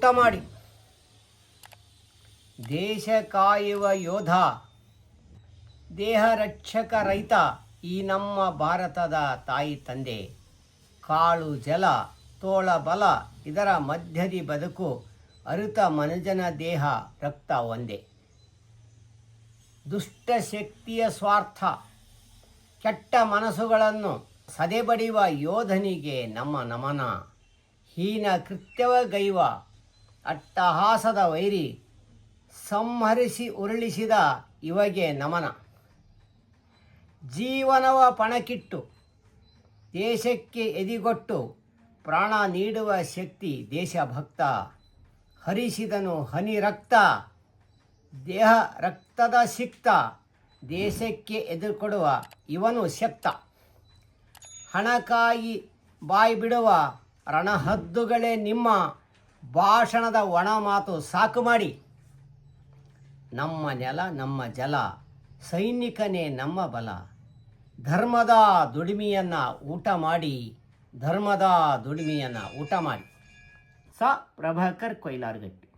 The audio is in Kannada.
ಊಟ ಮಾಡಿ. ದೇಶ ಕಾಯುವ ಯೋಧ, ದೇಹ ರಕ್ಷಕ ರೈತ ಈ ನಮ್ಮ ಭಾರತದ ತಾಯಿ ತಂದೆ. ಕಾಳು ಜಲ, ತೋಳ ಬಲ, ಇದರ ಮಧ್ಯದಿ ಬದುಕು, ಅರಿತ ಮನುಜನ ದೇಹ, ರಕ್ತ ಒಂದೇ. ದುಷ್ಟಶಕ್ತಿಯ ಸ್ವಾರ್ಥ, ಕೆಟ್ಟ ಮನಸ್ಸುಗಳನ್ನು ಸದೆಬಡಿಯುವ ಯೋಧನಿಗೆ ನಮ್ಮ ನಮನ. ಹೀನ ಕೃತ್ಯವ ಗೈವ ಅಟ್ಟಹಾಸದ ವೈರಿ ಸಂಹರಿಸಿ ಉರುಳಿಸಿದ ಇವಗೆ ನಮನ. ಜೀವನವ ಪಣಕ್ಕಿಟ್ಟು ದೇಶಕ್ಕೆ ಎದಿಗೊಟ್ಟು ಪ್ರಾಣ ನೀಡುವ ಶಕ್ತಿ ದೇಶಭಕ್ತ. ಹರಿಸಿದನು ಹನಿ ರಕ್ತ, ದೇಹ ರಕ್ತದ ಸಿಕ್ತ ದೇಶಕ್ಕೆ ಎದುರುಕೊಡುವ ಇವನು ಶಕ್ತ. ಹಣಕಾಯಿ ಬಾಯಿ ಬಿಡುವ ರಣಹದ್ದುಗಳೇ ನಿಮ್ಮ ಭಾಷಣದ ಒಣ ಮಾತು ಸಾಕು ಮಾಡಿ. ನಮ್ಮ ನೆಲ, ನಮ್ಮ ಜಲ, ಸೈನಿಕನೇ ನಮ್ಮ ಬಲ. ಧರ್ಮದ ದುಡಿಮೆಯನ್ನು ಊಟ ಮಾಡಿ, ಧರ್ಮದ ದುಡಿಮೆಯನ್ನು ಊಟ ಮಾಡಿ. ಸ, ಪ್ರಭಾಕರ್ ಕೊಯ್ಲಾರ್ಗಟ್ಟಿ.